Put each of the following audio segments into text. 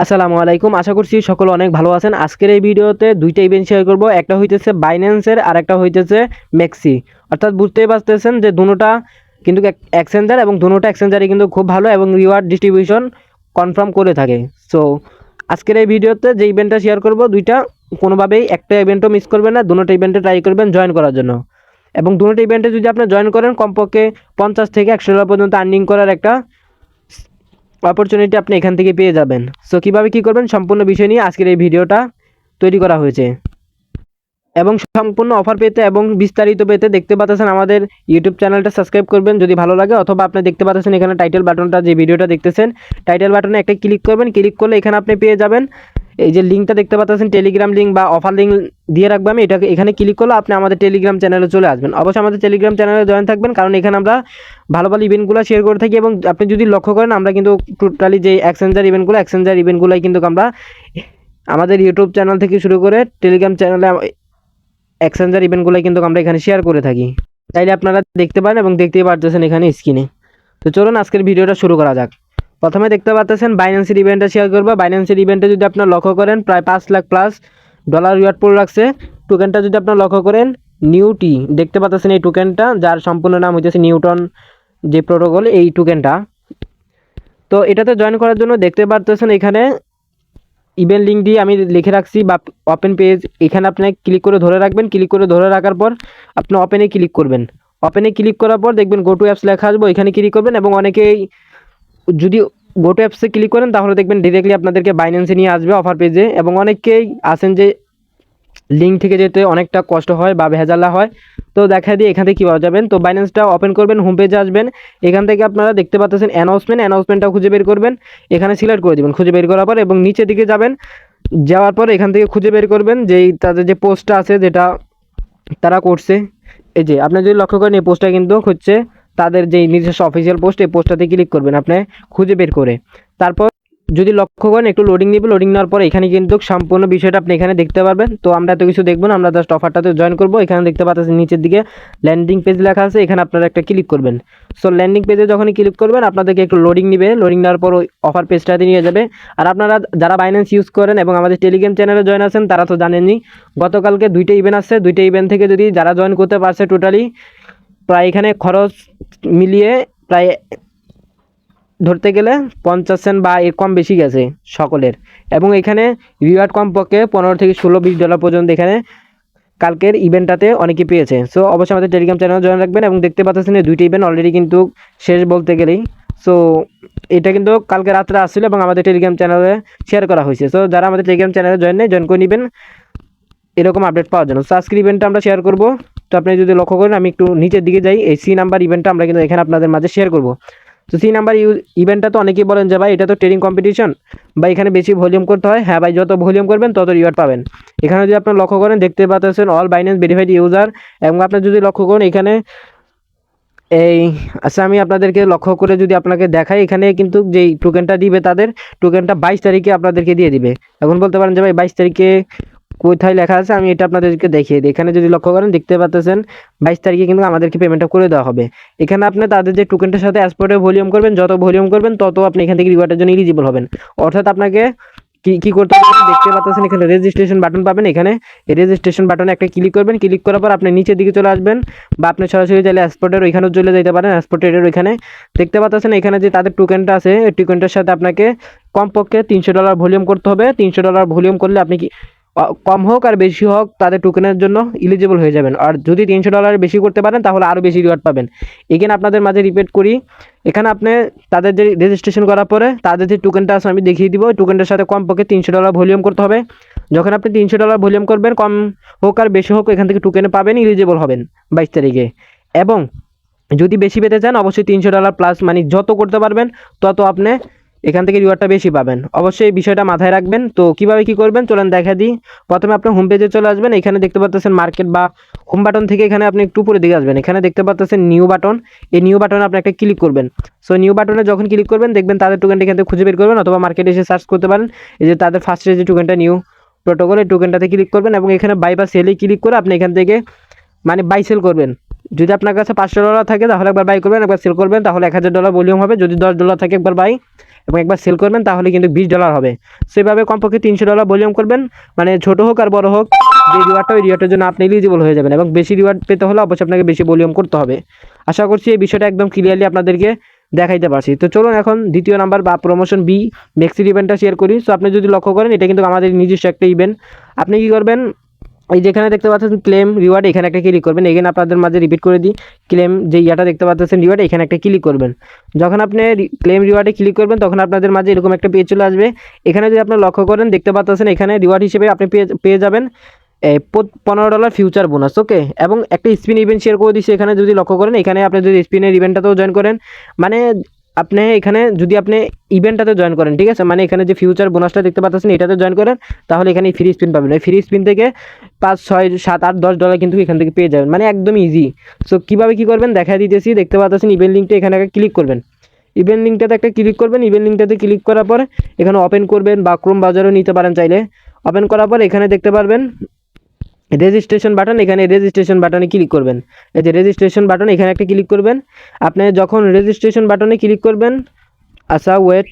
আসসালামু আলাইকুম। আশা করছি সকল অনেক ভালো আছেন। আজকের এই ভিডিওতে দুইটা ইভেন্ট শেয়ার করব। একটা হইতেছে বাইন্যান্সের আর একটা হইতেছে ম্যাক্সি অর্থাৎ বুঝতেই পারতেছেন যে দুটোটা কিন্তু এক্সচেঞ্জার এবং দুটোটা এক্সচেঞ্জারই কিন্তু খুব ভালো এবং রিওয়ার্ড ডিস্ট্রিবিউশন কনফার্ম করে থাকে। সো আজকের এই ভিডিওতে যে ইভেন্টটা শেয়ার করব, দুইটা কোনোভাবেই একটা ইভেন্টও মিস করবেন না, দুটো ইভেন্টে ট্রাই করবেন জয়েন করার জন্য। এবং দুটো ইভেন্টে যদি আপনি জয়েন করেন, কমপক্ষে পঞ্চাশ থেকে একশো ডলার পর্যন্ত আর্নিং করার একটা অপরচুনিটি আপনি এখান থেকে পেয়ে যাবেন। সো কীভাবে কী করবেন? সম্পূর্ণ বিষয় নিয়ে আজকের এই ভিডিওটা তৈরি করা হয়েছে। এবং সম্পূর্ণ অফার পেতে এবং বিস্তারিত পেতে দেখতে পাচ্ছেন আমাদের ইউটিউব চ্যানেলটা সাবস্ক্রাইব করবেন। যদি ভালো লাগে, অথবা আপনি দেখতে পাচ্ছেন এখানে টাইটেল বাটনটা যে ভিডিওটা দেখতেছেন টাইটেল বাটনে একটা ক্লিক করবেন। ক্লিক করলে এখানে আপনি পেয়ে যাবেন এই যে লিঙ্কটা দেখতে পাচ্ছেন টেলিগ্রাম লিঙ্ক বা অফার লিঙ্ক দিয়ে রাখব আমি, এটাকে এখানে ক্লিক করলে আপনি আমাদের টেলিগ্রাম চ্যানেলে চলে আসবেন। অবশ্যই আমাদের টেলিগ্রাম চ্যানেলে জয়েন থাকবেন, কারণ এখানে আমরা ভালো ভালো ইভেন্টগুলো শেয়ার করে থাকি এবং আপনি যদি লক্ষ্য করেন, আমরা কিন্তু টোটালি যে এক্সচেঞ্জার ইভেন্টগুলো এক্সচেঞ্জার ইভেন্টগুলোই কিন্তু আমরা আমাদের ইউটিউব চ্যানেল থেকে শুরু করে টেলিগ্রাম চ্যানেলে এক্সচেঞ্জার ইভেন্টগুলোই কিন্তু আমরা এখানে শেয়ার করে থাকি। তাইলে আপনারা দেখতে পারেন এবং দেখতেই পারতেছেন এখানে স্ক্রিনে তো চলুন আজকের ভিডিওটা শুরু করা যাক। প্রথমে দেখতে পাচ্ছেন বাইন্যান্সের ইভেন্টটা শেয়ার করব। বাইন্যান্সের ইভেন্টে যদি আপনার লক্ষ্য করেন, প্রায় পাঁচ লাখ প্লাস ডলার রিওয়ার্ড পড়ে রাখছে। টোকেনটা যদি আপনার লক্ষ্য করেন নিউটি দেখতে পাচ্ছেন এই টোকেনটা যার সম্পূর্ণ নাম হইতেছে নিউটন যে প্রোটোকল এই টোকেনটা তো এটাতে জয়েন করার জন্য দেখতে পারতেছেন এখানে ইভেন্ট লিঙ্ক দিয়ে আমি লিখে রাখছি বা ওপেন পেজ এখানে আপনি ক্লিক করে ধরে রাখবেন। ক্লিক করে ধরে রাখার পর আপনি ওপেনে ক্লিক করবেন। ওপেনে ক্লিক করার পর দেখবেন গো টু অ্যাপস লেখা আসবে এখানে ক্লিক করবেন এবং অনেকেই যদি গোটো অ্যাপসে ক্লিক করেন, তাহলে দেখবেন ডিরেক্টলি আপনাদেরকে বাইন্যান্সে নিয়ে আসবে অফার পেজে এবং অনেকেই আছেন যে লিঙ্ক থেকে যেতে অনেকটা কষ্ট হয় বা ভেজালা হয়। তো দেখা দিয়ে এখান থেকে কীভাবে যাবেন? তো বাইন্যান্সটা ওপেন করবেন হোম পেজে আসবেন। এখান থেকে আপনারা দেখতে পাচ্ছেন অ্যানাউন্সমেন্ট অ্যানাউন্সমেন্টটা খুঁজে বের করবেন। এখানে সিলেক্ট করে দেবেন খুঁজে বের করার পর এবং নিচের দিকে যাবেন। যাওয়ার পর এখান থেকে খুঁজে বের করবেন যেই তাদের যে পোস্টটা আছে যেটা তারা করছে। এই যে, আপনি যদি লক্ষ্য করেন এই পোস্টটা কিন্তু হচ্ছে তাদের যেই নিজস্ব অফিসিয়াল পোস্ট এই পোস্টটাতে ক্লিক করবেন আপনি, খুঁজে বের করে। তারপর যদি লক্ষ্য করেন, একটু লোডিং নেবে লোডিং নেওয়ার পর এখানে কিন্তু সম্পূর্ণ বিষয়টা আপনি এখানে দেখতে পারবেন। তো আমরা এত কিছু দেখব না, আমরা জাস্ট অফারটাতে জয়েন করব। এখানে দেখতে পাচ্ছেন নিচের দিকে ল্যান্ডিং পেজ লেখা আছে, এখানে আপনারা একটা ক্লিক করবেন। সো ল্যান্ডিং পেজে যখনই ক্লিক করবেন, আপনাদেরকে একটু লোডিং নিবে লোডিং নেওয়ার পর ওই অফার পেজটাতে নিয়ে যাবে। আর আপনারা যারা বাইন্যান্স ইউজ করেন এবং আমাদের টেলিগ্রাম চ্যানেলে জয়েন আছেন, তারা তো জানেনই, গতকালকে দুইটা ইভেন্ট আসছে। দুইটা ইভেন্ট থেকে যদি যারা জয়েন করতে পারছে টোটালি প্রায় এখানে খরচ মিলিয়ে প্রায় ধরতে গেলে পঞ্চাশ সেন্ট বা এর কম বেশি গেছে সকলের। এবং এখানে রিওয়ার্ড কমপক্ষে পনেরো থেকে ষোলো বিশ ডলার পর্যন্ত এখানে কালকের ইভেন্টটাতে অনেকে পেয়েছে। সো অবশ্যই আমাদের টেলিগ্রাম চ্যানেল জয়েন রাখবেন এবং দেখতে পাচ্ছেন দুইটা ইভেন্ট অলরেডি কিন্তু শেষ বলতে গেলেই। সো এটা কিন্তু কালকে রাত্রে আসছিল এবং আমাদের টেলিগ্রাম চ্যানেলে শেয়ার করা হয়েছে। সো যারা আমাদের টেলিগ্রাম চ্যানেলে জয়েন নেই জয়েন করে নেবেন। এরকম আপডেট পাওয়ার জন্য। সো আজকের ইভেন্টটা আমরা শেয়ার করব। তো আপনি যদি লক্ষ্য করেন, আমি একটু নিচের দিকে যাই, এই সি নাম্বার ইভেন্টটা আমরা কিন্তু এখানে আপনাদের মাঝে শেয়ার করব। তো সি নাম্বার ইভেন্টটা তো অনেকেই বলেন যে, ভাই, এটা তো ট্রেডিং কম্পিটিশন বা এখানে বেশি ভলিউম করতে হয়। হ্যাঁ ভাই, যত ভলিউম করবেন, তত রিওয়ার্ড পাবেন। এখানে যদি আপনার লক্ষ্য করেন, দেখতে পাচ্ছেন অল বাইন্যান্স ভেরিফাইড ইউজার এবং আপনার যদি লক্ষ্য করেন, এখানে এই আচ্ছা আমি আপনাদেরকে লক্ষ্য করে যদি আপনাকে দেখাই, এখানে কিন্তু যেই টোকেনটা দিবে তাদের টোকেনটা বাইশ তারিখে আপনাদেরকে দিয়ে দিবে। এখন বলতে পারেন যে, ভাই, বাইশ তারিখে কোথায় লেখা আছে, আমি এটা আপনাদেরকে দেখিয়ে দিই। এখানে যদি লক্ষ্য করেন, দেখতে পাচ্ছেন বাইশ তারিখে কিন্তু আমাদেরকে পেমেন্টটা করে দেওয়া হবে। এখানে আপনি তাদের যে টোকেনটার সাথে অ্যাসপোর্টে ভলিউম করবেন, যত ভলিউম করবেন, তত আপনি এখান থেকে রিওয়ার্ডের জন্য ইলিজিবল হবেন। অর্থাৎ আপনাকে কি কি করতে হবে? দেখতে পাচ্ছেন এখানে রেজিস্ট্রেশন বাটন পাবেন। এখানে রেজিস্ট্রেশন বাটনে একটা ক্লিক করবেন। ক্লিক করার পর আপনি নিচের দিকে চলে আসবেন বা আপনি সরাসরি চাইলে অ্যাসপোর্টের ওইখানেও চলে যেতে পারেন অ্যাসপোর্টের ওইখানে। দেখতে পাচ্ছেন এখানে যে তাদের টোকেনটা আছে টোকেনটার সাথে আপনাকে কমপক্ষে তিনশো ডলার ভলিউম করতে হবে। তিনশো ডলার ভলিউম করলে আপনি কি কম হোক আর বেশি হোক তাদের টোকেনের জন্য ইলিজিবল হয়ে যাবেন। আর যদি তিনশো ডলারের বেশি করতে পারেন, তাহলে আরও বেশি রিওয়ার্ড পাবেন। এখানে আপনাদের মাঝে রিপিট করি। এখানে আপনি তাদের যে রেজিস্ট্রেশন করার পরে তাদের যে টোকেনটা আছে, আমি দেখিয়ে দিব। টোকেনটার সাথে কমপক্ষে তিনশো ডলার ভলিউম করতে হবে। যখন আপনি তিনশো ডলার ভলিউম করবেন, কম হোক আর বেশি হোক, এখান থেকে টোকেনে পাবেন ইলিজিবল হবেন বাইশ তারিখে। এবং যদি বেশি পেতে চান, অবশ্যই তিনশো ডলার প্লাস মানে যত করতে পারবেন, তত আপনি এখান থেকে রিওয়ার্ডটা বেশি পাবেন। অবশ্যই এই বিষয়টা মাথায় রাখবেন। তো কীভাবে কি করবেন? চলেন দেখা দিই। প্রথমে আপনি হোম পেজে চলে আসবেন। এখানে দেখতে পাচ্ছেন মার্কেট বা হোম বাটন থেকে এখানে আপনি একটু উপরে দিকে আসবেন। এখানে দেখতে পাচ্ছেন নিউ বাটন এই নিউ বাটনে আপনি একটা ক্লিক করবেন। সো নিউ বাটনে যখন ক্লিক করবেন, দেখবেন তাদের টোকেনটা এখান থেকে খুঁজে বের করবেন অথবা মার্কেটে এসে সার্চ করতে পারেন। এই যে তাদের ফার্স্টের যে টোকেনটা নিউ প্রোটোকল এই টোকেনটাতে ক্লিক করবেন এবং এখানে বাই বা সেলে ক্লিক করে আপনি এখান থেকে মানে বাই সেল করবেন। যদি আপনার কাছে পাঁচশো ডলার থাকে, তাহলে একবার বাই করবেন, একবার সেল করবেন, তাহলে এক হাজার ডলার ভলিউম হবে। যদি দশ ডলার থাকে, একবার বাই এবং একবার সেল করবেন, তাহলে কিন্তু বিশ ডলার হবে। সেভাবে কমপক্ষে তিনশো ডলার ভলিউম করবেন। মানে ছোটো হোক আর বড় হোক, যে রিওয়ার্ডটা ওই রিওয়ার্ডের জন্য আপনি এলিজিবল হয়ে যাবেন। এবং বেশি রিওয়ার্ড পেতে হলে অবশ্যই আপনাকে বেশি ভলিউম করতে হবে। আশা করছি এই বিষয়টা একদম ক্লিয়ারলি আপনাদেরকে দেখাইতে পারছি। তো চলুন এখন দ্বিতীয় নাম্বার বা প্রমোশন বি মেক্সির ইভেন্টটা শেয়ার করি। সো আপনি যদি লক্ষ্য করেন, এটা কিন্তু আমাদের নিজস্ব একটা ইভেন্ট আপনি কী করবেন? এই যেখানে দেখতে পাচ্ছেন ক্লেম রিওয়ার্ড এখানে একটা ক্লিক করবেন। এখানে আপনাদের মাঝে রিপিট করে দিই ক্লেম যে ইয়াটা দেখতে পাচ্ছেন রিওয়ার্ড এখানে একটা ক্লিক করবেন। যখন আপনি ক্লেম রিওয়ার্ডে ক্লিক করবেন, তখন আপনাদের মাঝে এরকম একটা পেজ চলে আসবে। এখানে যদি আপনি লক্ষ্য করেন, দেখতে পাচ্ছেন এখানে রিওয়ার্ড হিসেবে আপনি পেয়ে পেয়ে যাবেন পনেরো ডলার ফিউচার বোনাস ওকে এবং একটা স্পিন ইভেন্ট শেয়ার করে দিচ্ছি এখানে যদি লক্ষ্য করেন, এখানে আপনি যদি স্পিনের ইভেন্টটাতেও জয়েন করেন মানে আপনি এখানে যদি আপনি ইভেন্টটাতে জয়েন করেন, ঠিক আছে? মানে এখানে যে ফিউচার বোনাসটা দেখতে পাচ্ছেন, এটাতে জয়েন করেন, তাহলে এখানে ফ্রি স্পিন পাবেন। এই ফ্রি স্পিন থেকে পাঁচ, ছয়, সাত, আট, দশ ডলার কিন্তু এখান থেকে পেয়ে যাবেন। মানে একদম ইজি সো কীভাবে কী করবেন? দেখা দিতেছি, দেখতে পাচ্ছেন ইভেন্ট লিঙ্কটা এখানে ক্লিক করবেন। ইভেন্ট লিঙ্কটাতে একটা ক্লিক করবেন। ইভেন্ট লিঙ্কটাতে ক্লিক করার পর এখানে ওপেন করবেন বা ক্রোম বাজারও নিতে পারেন চাইলে। ওপেন করার পর এখানে দেখতে পারবেন রেজিস্ট্রেশন বাটন এখানে রেজিস্ট্রেশন বাটনে ক্লিক করবেন। এই যে রেজিস্ট্রেশন বাটন এখানে একটা ক্লিক করবেন। আপনি যখন রেজিস্ট্রেশন বাটনে ক্লিক করবেন আচ্ছা ওয়েট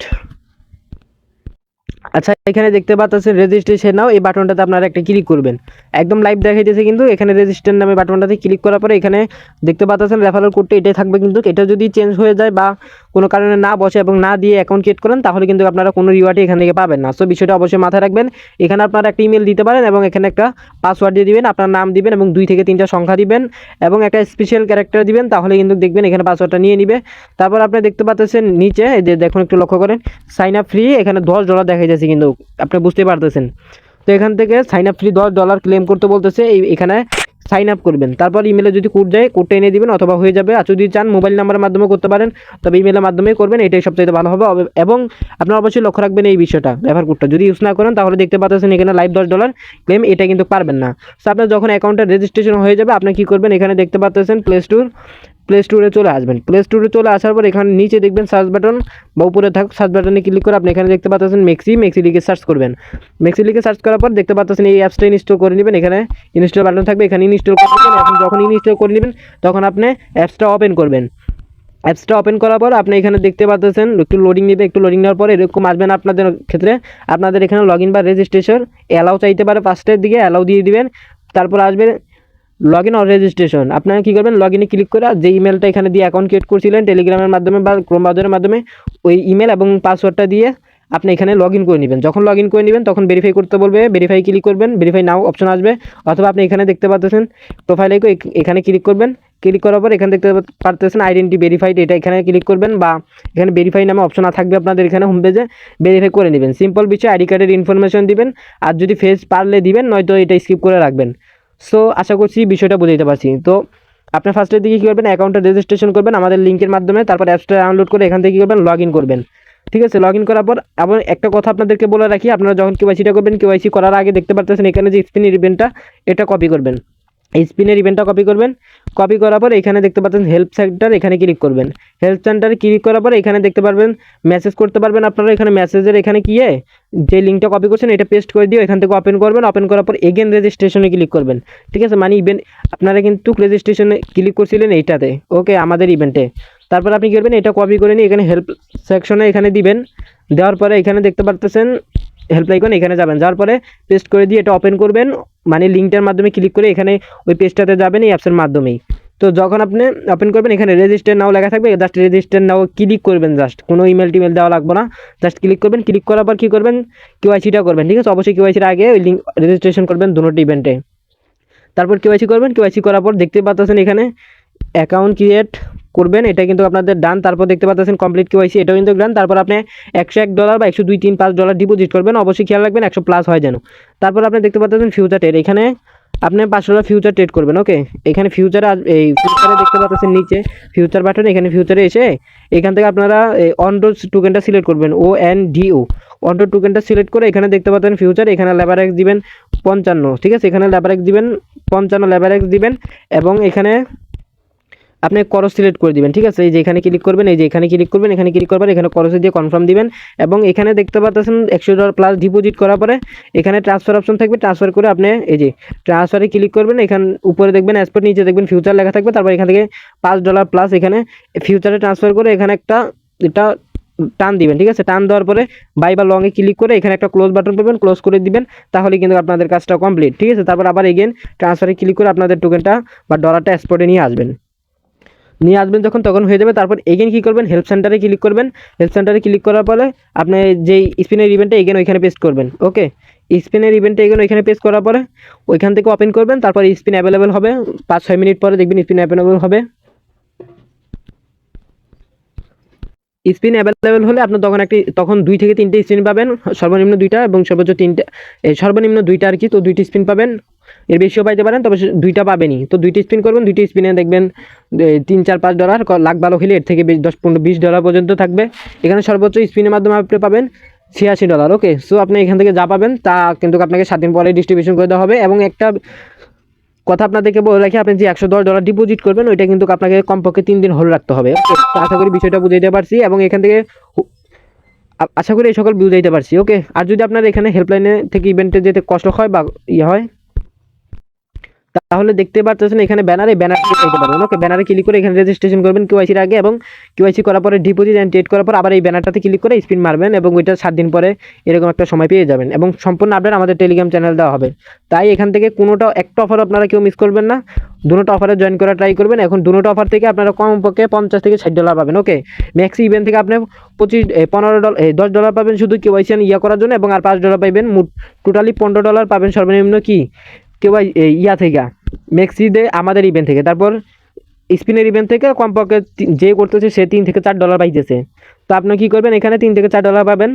আচ্ছা এখানে দেখতে পাচ্ছেন রেজিস্ট্রেশন নাও, এই বাটনটাতে আপনারা একটা ক্লিক করবেন। একদম লাইভ দেখাইতেছে কিন্তু এখানে রেজিস্টার নামে বাটনটাতে ক্লিক করার পরে এখানে দেখতে পাচ্ছেন রেফারেল কোডটা এটাই থাকবে কিন্তু এটা যদি চেঞ্জ হয়ে যায় বা কোনো কারণে না বসে এবং না দিয়ে অ্যাকাউন্ট ক্রিয়েট করেন, তাহলে কিন্তু আপনারা কোনো রিওয়ার্ডই এখান থেকে পাবেন না। সো বিষয়টা অবশ্যই মাথায় রাখবেন। এখানে আপনারা একটা ইমেল দিতে পারেন এবং এখানে একটা পাসওয়ার্ড দিয়ে দিবেন, আপনার নাম দিবেন এবং দুই থেকে তিনটা সংখ্যা দিবেন এবং একটা স্পেশাল ক্যারেক্টার দিবেন, তাহলে কিন্তু দেখবেন এখানে পাসওয়ার্ডটা নিয়ে নিবে। তারপর আপনি দেখতে পাচ্ছেন নিচে যে দেখুন একটু লক্ষ্য করেন সাইন আপ ফ্রি এখানে দশ ডলার দেখা যাচ্ছে কিন্তু। আপনি বুঝতে পারতেছেন। তো এখান থেকে সাইন আপ ফ্রি দশ ডলার ক্লেম করতে বলতেছে, এই এখানে সাইন আপ করবেন। তারপর ইমেলে যদি কোড যায়, কোডটা এনে দিবেন অথবা হয়ে যাবে। আর যদি চান মোবাইল নাম্বারের মাধ্যমে করতে পারেন, তবে ইমেলের মাধ্যমে করবেন, এটাই সবচেয়ে ভালো হবে। এবং আপনারা অবশ্যই লক্ষ্য রাখবেন এই বিষয়টা রেফার কোডটা। যদি ইউজ না করেন, তাহলে দেখতে পাচ্ছেন এখানে লাইভ দশ ডলার ক্লেম এটা কিন্তু পারবেন না। সো আপনার যখন অ্যাকাউন্টটা রেজিস্ট্রেশন হয়ে যাবে, আপনি কী করবেন? এখানে দেখতে পাচ্ছেন প্লে স্টোর প্লে স্টোরে চলে আসবেন। প্লে স্টোরে চলে আসার পর এখানে নিচে দেখবেন সার্চ বাটন বা উপরে থাক সার্চ বাটনে ক্লিক করে আপনি এখানে দেখতে পাচ্ছেন মেক্সি মেক্সি লিখে সার্চ করবেন। মেক্সি লিখে সার্চ করার পর দেখতে পাচ্ছেন এই অ্যাপসটা ইনস্টল করে নেবেন। এখানে ইনস্টল বাটন থাকবে, এখানে ইনস্টল করে নেবেন। এখন যখন ইনস্টল করে নেবেন, তখন আপনি অ্যাপসটা ওপেন করবেন। অ্যাপসটা ওপেন করার পর আপনি এখানে দেখতে পাচ্ছেন, একটু লোডিং নেবে, একটু লোডিং নেওয়ার পর এরকম আসবেন আপনাদের ক্ষেত্রে। আপনাদের এখানে লগ ইন বা রেজিস্ট্রেশন অ্যালাউ চাইতে পারে ফার্স্টের দিকে অ্যালাউ দিয়ে দিবেন। তারপর আসবে লগ ইন অর রেজিস্ট্রেশন আপনারা কী করবেন? লগ ইনে ক্লিক করে যে ইমেলটা এখানে দিয়ে অ্যাকাউন্ট ক্রিয়েট করছিলেন টেলিগ্রামের মাধ্যমে বা ক্রোম ব্রাউজারের মাধ্যমে, ওই ইমেল এবং পাসওয়ার্ডটা দিয়ে আপনি এখানে লগ ইন করে নেবেন। যখন লগ ইন করে নেবেন, তখন ভেরিফাই করতে বলবে ভেরিফাই ক্লিক করবেন ভেরিফাই নাও অপশন আসবে। অথবা আপনি এখানে দেখতে পাচ্ছেন প্রোফাইল এখানে ক্লিক করবেন। ক্লিক করার পর এখানে দেখতে পারতেছেন আইডেন্টি ভেরিফাইড এটা এখানে ক্লিক করবেন বা এখানে ভেরিফাই নামে অপশন থাকবে আপনাদের এখানে হোম পেজে ভেরিফাই করে নেবেন। সিম্পল বিষয়, আইডি কার্ডের ইনফরমেশন দিবেন। আর যদি ফেস পারলে দিবেন, নয়তো এটা স্কিপ করে রাখবেন। সো আশা করছি বিষয়টা বুঝাইতে পারছি। তো, আপনার ফার্স্টের দিকে কী করবেন? অ্যাকাউন্টটা রেজিস্ট্রেশন করবেন। আমাদের লিঙ্কের মাধ্যমে তারপর অ্যাপসটা ডাউনলোড করে এখান থেকে কী করবেন? লগ ইন করবেন। ঠিক আছে? লগ ইন করার পর আবার একটা কথা আপনাদেরকে বলে রাখি। আপনারা যখন কেওয়াইসিটা করবেন কেওয়াইসি করার আগে দেখতে পারতেছেন এখানে যে স্পিনের ইভেন্টটা এটা কপি করবেন। স্পিনের ইভেন্টটা কপি করবেন। কপি করার পর এখানে দেখতে পাচ্ছেন হেল্প সেন্টার এখানে ক্লিক করবেন। হেল্প সেন্টারে ক্লিক করার পর এখানে দেখতে পারবেন মেসেজ করতে পারবেন আপনারা এখানে মেসেজের এখানে গিয়ে যে লিঙ্কটা কপি করছেন, এটা পেস্ট করে দিয়ে এখান থেকে ওপেন করবেন। ওপেন করার পর এগেন রেজিস্ট্রেশনে ক্লিক করবেন। ঠিক আছে মানে ইভেন্ট আপনারা কিন্তু রেজিস্ট্রেশনে ক্লিক করছিলেন এইটাতে। ওকে আমাদের ইভেন্টে তারপর আপনি কী করবেন, এটা কপি করে নিয়ে এখানে হেল্প সেকশনে এখানে দিবেন। দেওয়ার পরে এখানে দেখতে পারতেছেন হেল্প আইকন এখানে যাবেন। যাওয়ার পরে পেস্ট করে দিয়ে এটা ওপেন করবেন। মানে লিঙ্কটার মাধ্যমে ক্লিক করে এখানে ওই পেজটাতে যাবেন এই অ্যাপসের মাধ্যমেই। তো যখন আপনি ওপেন করবেন, এখানে রেজিস্টার নাও লেখা থাকবে। জাস্ট রেজিস্টার নাও ক্লিক করবেন জাস্ট কোনো ইমেল টিমেল দেওয়া লাগবে না। জাস্ট ক্লিক করবেন। ক্লিক করার পর কী করবেন? কেওয়াইসিটা করবেন, ঠিক আছে? অবশ্যই কেওয়াইসির আগে ওই লিঙ্ক রেজিস্ট্রেশন করবেন দুটো ইভেন্টে তারপর কেওয়াইসি করবেন। কেওয়াইসি করার পর দেখতে পাচ্ছেন এখানে অ্যাকাউন্ট ক্রিয়েট করবেন, এটা কিন্তু আপনাদের ডান তারপর দেখতে পাচ্ছেন কমপ্লিট কেওয়াইসি এটাও কিন্তু ডান তারপর আপনি একশো এক ডলার বা একশো দুই তিন পাঁচ ডলার ডিপোজিট করবেন, অবশ্যই খেয়াল রাখবেন, একশো প্লাস হয় যেন। তারপর আপনি দেখতে পাচ্ছেন ফিউচার টেড এখানে আপনি পাঁচশো ডলার ফিউচার ট্রেড করবেন ওকে এখানে ফিউচারে এই ফিউচারে দেখতে পাচ্ছেন নিচে ফিউচার বাটন এখানে ফিউচারে এসে এখান থেকে আপনারা অনডোজ টোকেনটা সিলেক্ট করবেন ও এন ডি ও অনডো টোকেনটা সিলেক্ট করে এখানে দেখতে পাচ্ছেন ফিউচার এখানে লেবার এক্স দিবেন পঞ্চান্ন, ঠিক আছে? এখানে লেবার এক্স দিবেন পঞ্চান্ন লেবার এক্স দিবেন এবং এখানে আপনি করস সিলেক্ট করে দিবেন, ঠিক আছে? এই যে এখানে ক্লিক করবেন, এই যে এখানে ক্লিক করবেন, এখানে ক্লিক করবেন এখানে করসে দিয়ে কনফার্ম দিবেন এবং এখানে দেখতে পাচ্ছেন একশো ডলার প্লাস ডিপোজিট করার পরে এখানে ট্রান্সফার অপশন থাকবে ট্রান্সফার করে আপনি এই যে ট্রান্সফারে ক্লিক করবেন, এখান উপরে দেখবেন অ্যাসপোর্ট নিচে দেখবেন ফিউচার লেখা থাকবে, তারপর এখান থেকে পাঁচ ডলার প্লাস এখানে ফিউচারে ট্রান্সফার করে এখানে একটা এটা টান দিবেন, ঠিক আছে? টান দেওয়ার পরে বাই বা লংয়ে ক্লিক করে এখানে একটা ক্লোজ বাটন পাবেন ক্লোজ করে দিবেন, তাহলে কিন্তু আপনাদের কাজটা কমপ্লিট ঠিক আছে? তারপর আবার এগেন ট্রান্সফারে ক্লিক করে আপনাদের টোকেনটা বা ডলারটা এক্সপোর্টে নিয়ে আসবেন। নিয়ে আসবেন যখন, তখন হয়ে যাবে। তারপর এগেন কী করবেন? হেল্প সেন্টারে ক্লিক করবেন। হেল্প সেন্টারে ক্লিক করার পরে আপনি যেই স্পিনের ইভেন্টটা এগেন ওইখানে পেস্ট করবেন। ওকে স্পিনের ইভেন্টটা এগেন ওইখানে পেস্ট করার পরে ওইখান থেকে ওপেন করবেন। তারপর স্পিন অ্যাভেলেবেল হবে। পাঁচ, ছয় মিনিট পরে দেখবেন স্পিন অ্যাভেলেবেল হবে। স্পিন অ্যাভেলেবেল হলে আপনার তখন একটি, তখন দুই থেকে তিনটে স্পিন পাবেন। সর্বনিম্ন দুইটা এবং সর্বোচ্চ তিনটে সর্বনিম্ন দুইটা আর কি। তো দুইটি স্পিন পাবেন। এর বেশিও পাইতে পারেন, তবে দুইটা পাবেনই। তো দুইটি স্পিন করবেন, দুইটি স্পিনে দেখবেন তিন, চার, পাঁচ ডলার লাখ ভালো খেলে এর থেকে দশ, পনেরো, বিশ ডলার পর্যন্ত থাকবে। এখানে সর্বোচ্চ স্পিনের মাধ্যমে আপনি পাবেন ছিয়াশি ডলার ওকে সো আপনি এখান থেকে যা পাবেন, তা কিন্তু আপনাকে সাত দিন পরে ডিস্ট্রিবিউশন করে দেওয়া হবে এবং একটা কথা আপনাদেরকে বলে রাখি, আপনি যে একশো দশ ডলার ডিপোজিট করবেন, ওইটা কিন্তু আপনাকে কমপক্ষে তিন দিন হোল্ড রাখতে হবে আশা করি বিষয়টা বুঝাইতে পারছি এবং এখান থেকে আশা করি এই সকল বুঝাইতে পারছি ওকে আর যদি আপনার এখানে হেল্পলাইনে থেকে ইভেন্টে যেতে কষ্ট হয় বা ইয়ে হয় তাহলে দেখতে পাচ্ছেন এখানে ব্যানারে ব্যানার পারবেন। ওকে ব্যানারে ক্লিক করে এখানে রেজিস্ট্রেশন করবেন কেওয়াইসির আগে এবং কেওয়াইসি করার পরে ডিপোজিট অ্যান্ড ট্রেড করার পর আবার এই ব্যানারটাতে ক্লিক করে স্পিন মারবেন এবং ওইটা সাত দিন পরে এরকম একটা সময় পেয়ে যাবেন এবং সম্পূর্ণ আপডেট আমাদের টেলিগ্রাম চ্যানেল দেওয়া হবে। তাই এখান থেকে কোনোটা, একটা অফার আপনারা কেউ মিস করবেন না। দুটো অফারে জয়েন করা ট্রাই করবেন। এখন দুটো অফার থেকে আপনারা কমপক্ষে পঞ্চাশ থেকে ষাট ডলার পাবেন। ওকে ম্যাক্সি ইভেন্ট থেকে আপনি পঁচিশ পনেরো ডলার দশ ডলার পাবেন শুধু কেওয়াইসি ইয়া করার জন্য এবং আর পাঁচ ডলার পাবেন টোটালি পনেরো ডলার পাবেন সর্বনিম্ন কি? কেওয়াই ইয়া থেকে মেক্সিডে আমাদের ইভেন্ট থেকে, তারপর স্পিনের ইভেন্ট থেকে কমপক্ষে যে করতেছে সে তিন থেকে চার ডলার পাইতেছে। তো আপনি কী করবেন? এখানে তিন থেকে চার ডলার পাবেন।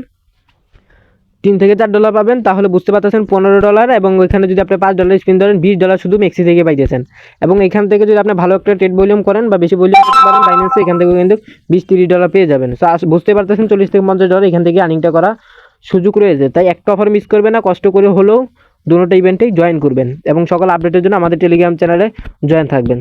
তিন থেকে চার ডলার পাবেন, তাহলে বুঝতে পারতেছেন পনেরো ডলার এবং ওইখানে যদি আপনি পাঁচ ডলার স্পিন ধরেন, বিশ ডলার শুধু মেক্সি থেকে পাইতেছেন। এবং এখান থেকে যদি আপনি ভালো একটা ট্রেড ভলিউম করেন বা বেশি ভলিউম করতে পারেন বাইন্যান্সে এখান থেকে কিন্তু বিশ তিরিশ ডলার পেয়ে যাবেন। সো বুঝতে পারতেছেন চল্লিশ থেকে পঞ্চাশ ডলার এখান থেকে আর্নিংটা করা সুযোগ রয়েছে। তাই একটা অফার মিস করবে না, কষ্ট করে হলেও দুটো ইভেন্টেই জয়েন করবেন এবং সকল আপডেটের জন্য আমাদের টেলিগ্রাম চ্যানেলে জয়েন থাকবেন।